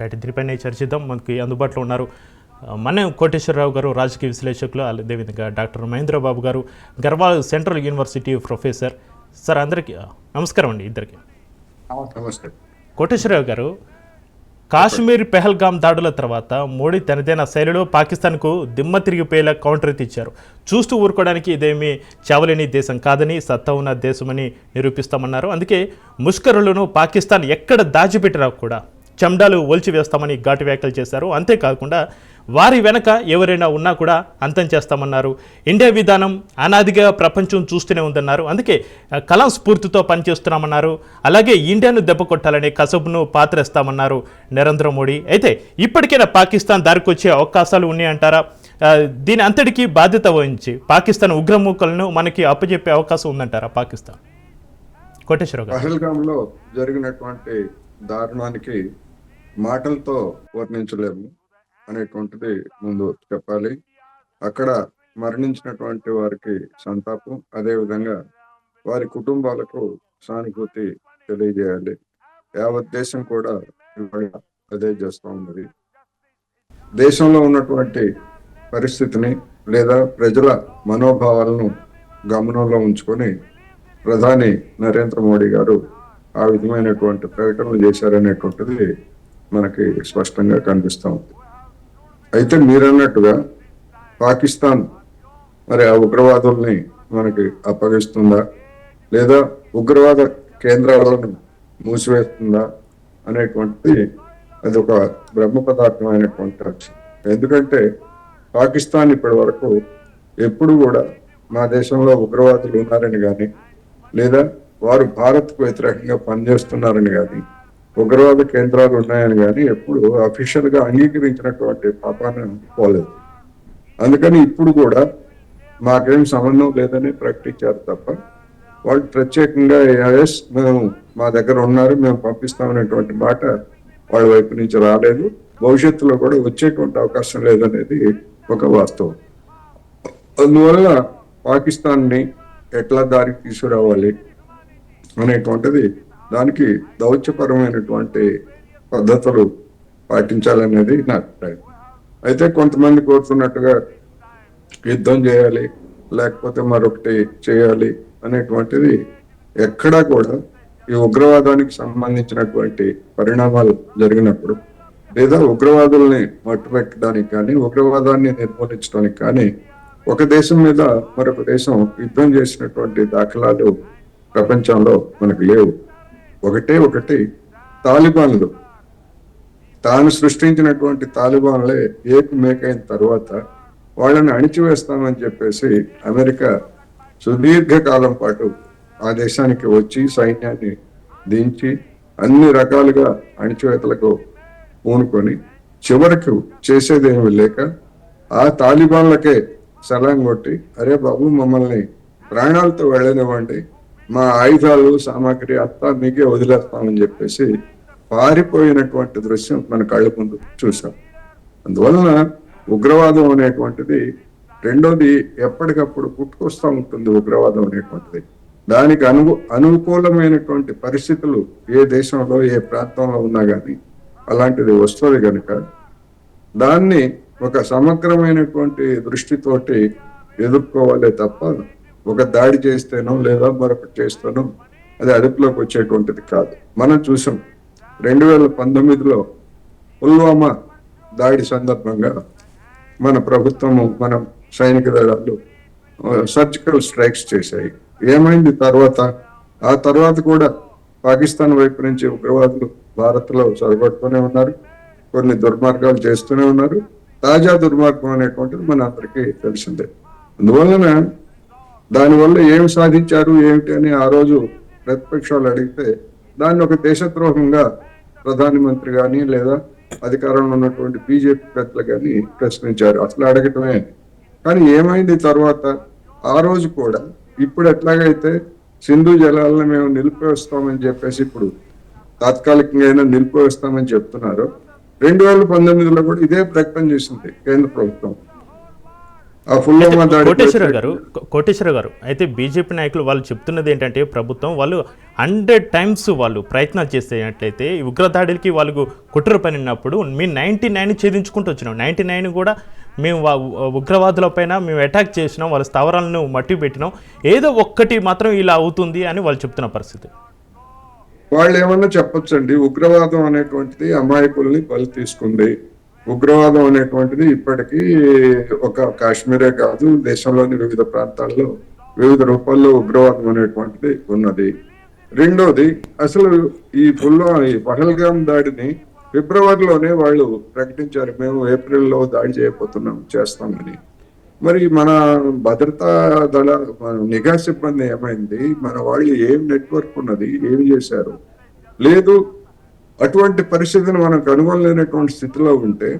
Right దీనిపైన చర్చిద్దాం మనకి అందుబాటులో ఉన్నారు. మన కోటేశ్వరరావు గారు రాజకీయ విశ్లేషకులు అదేవిధంగా doctor Mahendrababu garu Garhwal central university professor. Sir అందరికీ నమస్కారం అండి ఇద్దరికి. కోటేశ్వరరావు గారు కాశ్మీర్ పెహల్గాం దాడుల తర్వాత మోడీ తనదైన శైలిలో పాకిస్తాన్కు దిమ్మ తిరిగిపోయేలా కౌంటర్ ఇచ్చారు చూస్తూ ఊరుకోవడానికి ఇదేమీ చావలేని దేశం కాదని సత్తా ఉన్న దేశమని నిరూపిస్తామన్నారు. అందుకే ముష్కరులను పాకిస్తాన్ ఎక్కడ దాచిపెట్టినా కూడా చెండాలు ఒల్చి వేస్తామని ఘాటు వ్యాఖ్యలు చేశారు. అంతేకాకుండా వారి వెనక ఎవరైనా ఉన్నా కూడా అంతం చేస్తామన్నారు. ఇండియా విధానం అనాదిగా ప్రపంచం చూస్తూనే ఉందన్నారు. అందుకే కలాం స్ఫూర్తితో పనిచేస్తున్నామన్నారు. అలాగే ఇండియాను దెబ్బ కొట్టాలనే కసబును పాత్రేస్తామన్నారు నరేంద్ర మోడీ. అయితే ఇప్పటికైనా పాకిస్తాన్ దారికి వచ్చే అవకాశాలు ఉన్నాయంటారా? దీని అంతటికీ బాధ్యత వహించి పాకిస్తాన్ ఉగ్రమూకలను మనకి అప్పచెప్పే అవకాశం ఉందంటారా పాకిస్తాన్? కోటేశ్వరరావు జరిగినటువంటి దారుణానికి మాటలతో వర్ణించలేము అనేటువంటిది ముందు చెప్పాలి. అక్కడ మరణించినటువంటి వారికి సంతాపం అదే విధంగా వారి కుటుంబాలకు సానుభూతి తెలియజేయాలి. యావత్ దేశం కూడా అదే చేస్తూ ఉన్నది. దేశంలో ఉన్నటువంటి పరిస్థితిని లేదా ప్రజల మనోభావాలను గమనంలో ఉంచుకొని ప్రధాని నరేంద్ర మోడీ గారు ఆ విధమైనటువంటి ప్రకటనలు చేశారనేటువంటిది మనకి స్పష్టంగా కనిపిస్తూ ఉంది. అయితే మీరన్నట్టుగా పాకిస్తాన్ మరి ఆ ఉగ్రవాదుల్ని మనకి అప్పగిస్తుందా? లేదా ఉగ్రవాద కేంద్రాలను మూసివేస్తుందా? అనేటువంటిది అది ఒక బ్రహ్మ పదార్థమైనటువంటి లక్ష్యం ఎందుకంటే పాకిస్తాన్ ఇప్పటి వరకు ఎప్పుడు కూడా మా దేశంలో ఉగ్రవాదులు ఉన్నారని కానీ లేదా వారు భారత్కు వ్యతిరేకంగా పనిచేస్తున్నారని కానీ ఉగ్రవాద కేంద్రాలు ఉన్నాయని కానీ ఎప్పుడు అఫీషియల్గా అంగీకరించినటువంటి పాపాన్ని పోలేదు అందుకని ఇప్పుడు కూడా మాకేం సంబంధం లేదని ప్రకటించారు తప్ప వాళ్ళు ప్రత్యేకంగా ఎస్ మేము మా దగ్గర ఉన్నారు మేము పంపిస్తామనేటువంటి మాట వాళ్ళ వైపు నుంచి రాలేదు. భవిష్యత్తులో కూడా వచ్చేటువంటి అవకాశం లేదనేది ఒక వాస్తవం. అందువల్ల పాకిస్తాన్ని ఎట్లా దారికి తీసుకురావాలి అనేటువంటిది దానికి దౌత్యపరమైనటువంటి పద్ధతులు పాటించాలనేది నా అభిప్రాయం. అయితే కొంతమంది కోరుతున్నట్టుగా యుద్ధం చేయాలి లేకపోతే మరొకటి చేయాలి అనేటువంటిది ఎక్కడా కూడా ఈ ఉగ్రవాదానికి సంబంధించినటువంటి పరిణామాలు జరిగినప్పుడు లేదా ఉగ్రవాదుల్ని మట్టుపెట్టడానికి కానీ ఉగ్రవాదాన్ని నిర్మూలించడానికి కానీ ఒక దేశం మీద మరొక దేశం యుద్ధం చేసినటువంటి దాఖలాలు ప్రపంచంలో మనకు లేవు. ఒకటే ఒకటి. తాలిబాన్లు. తాను సృష్టించినటువంటి తాలిబాన్లే ఏకు మేకైన తర్వాత వాళ్ళని అణిచివేస్తామని చెప్పేసి అమెరికా సుదీర్ఘకాలం పాటు ఆ దేశానికి వచ్చి సైన్యాన్ని దించి అన్ని రకాలుగా అణిచివేతలకు పూనుకొని చివరకు చేసేదేమి లేక ఆ తాలిబాన్లకే సలాం కొట్టి అరే బాబు మమ్మల్ని ప్రాణాలతో వెళ్ళనివ్వండి. మా ఆయుధాలు సామాగ్రి అంతా మీకే వదిలేస్తామని చెప్పేసి పారిపోయినటువంటి దృశ్యం మన కళ్ళ ముందు చూసాం అందువలన ఉగ్రవాదం అనేటువంటిది రెండోది ఎప్పటికప్పుడు పుట్టుకొస్తూ ఉంటుంది ఉగ్రవాదం అనేటువంటిది. దానికి అను అనుకూలమైనటువంటి పరిస్థితులు ఏ దేశంలో ఏ ప్రాంతంలో ఉన్నా కానీ అలాంటిది వస్తుంది కనుక దాన్ని ఒక సమగ్రమైనటువంటి దృష్టితోటి ఎదుర్కోవాలి తప్ప ఒక దాడి చేస్తేనో లేదా మరొకటి చేస్తేనో అది అదుపులోకి వచ్చేటువంటిది కాదు. మనం చూసాం రెండు వేల పంతొమ్మిదిలో పుల్వామా దాడి సందర్భంగా మన ప్రభుత్వము మన సైనిక దళాలు సర్జికల్ స్ట్రైక్స్ చేశాయి. ఏమైంది తర్వాత? ఆ తర్వాత కూడా పాకిస్తాన్ వైపు నుంచి ఉగ్రవాదులు భారత్లో లో ఉన్నారు కొన్ని దుర్మార్గాలు చేస్తూనే ఉన్నారు. తాజా దుర్మార్గం అనేటువంటిది మన అందరికీ తెలిసిందే. అందువలన దానివల్ల ఏం సాధించారు ఏమిటి అని ఆ రోజు ప్రతిపక్షాలు అడిగితే దాన్ని ఒక దేశద్రోహంగా ప్రధానమంత్రి కానీ లేదా అధికారంలో ఉన్నటువంటి బీజేపీ పెద్దలు కానీ ప్రశ్నించారు. అసలు అడగటమే. కానీ ఏమైంది తర్వాత? ఆ రోజు కూడా ఇప్పుడు ఎట్లాగైతే సింధు జలాలను మేము నిలిపివేస్తామని చెప్పేసి ఇప్పుడు తాత్కాలికంగా అయినా నిలిపివేస్తామని చెప్తున్నారు. రెండు వేల పంతొమ్మిదిలో కూడా ఇదే ప్రకటన చేసింది కేంద్ర ప్రభుత్వం. ఆ పుల్వామా దాడి కోటేశ్వర గారు కో- కోటేశ్వర గారు అయితే బీజేపీ నాయకులు వాళ్ళు చెప్తున్నది ఏంటంటే ప్రభుత్వం వాళ్ళు హండ్రెడ్ టైమ్స్ వాళ్ళు ప్రయత్నాలు చేసేటట్లయితే ఈ ఉగ్రదాడికి వాళ్ళకు కుట్ర పనినప్పుడు మేము నైంటీ నైన్ ఛేదించుకుంటూ వచ్చినాం. నైంటీ నైన్ కూడా మేము వా- ఉగ్రవాదుల పైన మేము అటాక్ చేసినాం వాళ్ళ స్థావరాలను మట్టి పెట్టినాం. ఏదో ఒక్కటి మాత్రం ఇలా అవుతుంది అని వాళ్ళు చెప్తున్న పరిస్థితి. వాళ్ళు ఏమన్నా చెప్పొచ్చండి? ఉగ్రవాదం అనేటువంటిది అమాయకుల్ని బలి తీసుకుంది. ఉగ్రవాదం అనేటువంటిది ఇప్పటికీ ఒక కాశ్మీరే కాదు దేశంలోని వివిధ ప్రాంతాల్లో వివిధ రూపాల్లో ఉగ్రవాదం అనేటువంటిది ఉన్నది. రెండోది అసలు ఈ పుల్వా ఈ పహల్గామ్ దాడిని ఫిబ్రవరిలోనే వాళ్ళు ప్రకటించారు. మేము ఏప్రిల్లో దాడి చేయబోతున్నాం చేస్తామని. మరి మన భద్రతా దళ నిఘా సిబ్బంది ఏమైంది? మన వాళ్ళు ఏం నెట్వర్క్ ఉన్నది? ఏం చేశారు? లేదు అటువంటి పరిస్థితిని మనం కనుగొనలేనటువంటి స్థితిలో ఉంటే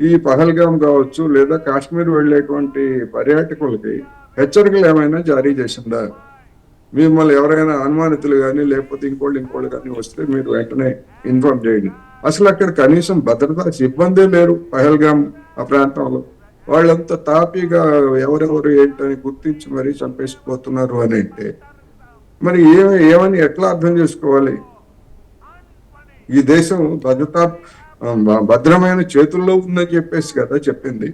ఈ పహల్గాం కావచ్చు లేదా కాశ్మీర్ వెళ్ళేటువంటి పర్యాటకులకి హెచ్చరికలు ఏమైనా జారీ చేసిందా? మిమ్మల్ని ఎవరైనా అనుమానితులు కానీ లేకపోతే ఇంకోళ్ళు ఇంకోళ్ళు కానీ వస్తే మీరు వెంటనే ఇన్ఫార్మ్ చేయండి. అసలు అక్కడ కనీసం భద్రతా సిబ్బంది లేరు పహల్గాం ఆ ప్రాంతంలో. వాళ్ళంతా తాపీగా ఎవరెవరు ఏంటని గుర్తించి మరీ చంపేసిపోతున్నారు అని అంటే మరి ఏమి ఏమని ఎట్లా అర్థం చేసుకోవాలి? ఈ దేశం భద్రతా భద్రమైన చేతుల్లో ఉందని చెప్పేసి కదా చెప్పింది.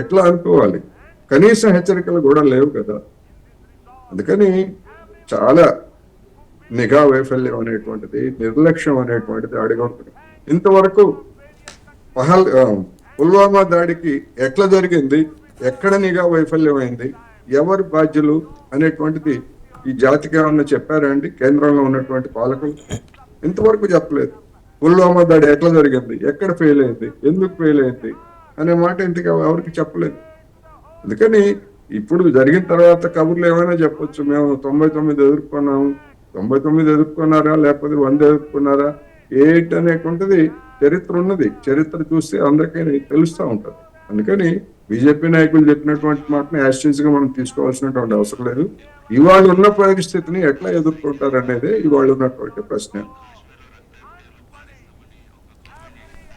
ఎట్లా అనుకోవాలి? కనీస హెచ్చరికలు కూడా లేవు కదా. అందుకని చాలా నిఘా వైఫల్యం అనేటువంటిది నిర్లక్ష్యం అనేటువంటిది అడగవుతుంది ఇంతవరకు పహల్ పుల్వామా దాడికి ఎట్లా జరిగింది? ఎక్కడ నిఘా వైఫల్యం అయింది? ఎవరు బాధ్యులు అనేటువంటిది ఈ జాతికి ఏమన్నా చెప్పారా అండి? కేంద్రంలో ఉన్నటువంటి పాలకులు? ఇంతవరకు చెప్పలేదు. పుల్వామా దాడి ఎట్లా జరిగింది? ఎక్కడ ఫెయిల్ అయింది? ఎందుకు ఫెయిల్ అయింది? అనే మాట ఇంతగా ఎవరికి చెప్పలేదు. అందుకని ఇప్పుడు జరిగిన తర్వాత కబుర్లు ఏమైనా చెప్పొచ్చు. మేము తొంభై తొమ్మిది ఎదుర్కొన్నాము తొంభై తొమ్మిది ఎదుర్కొన్నారా? లేకపోతే వంద ఎదుర్కొన్నారా? ఏంటి అనేటువంటిది చరిత్ర ఉన్నది. చరిత్ర చూస్తే అందరికీ తెలుస్తూ ఉంటుంది. అందుకని బీజేపీ నాయకులు చెప్పినటువంటి మాటని యాస్టేజ్గా మనం తీసుకోవాల్సినటువంటి అవసరం లేదు. ఇవాళ ఉన్న పరిస్థితిని ఎట్లా ఎదుర్కొంటారు అనేది ఇవాళ ఉన్నటువంటి ప్రశ్న.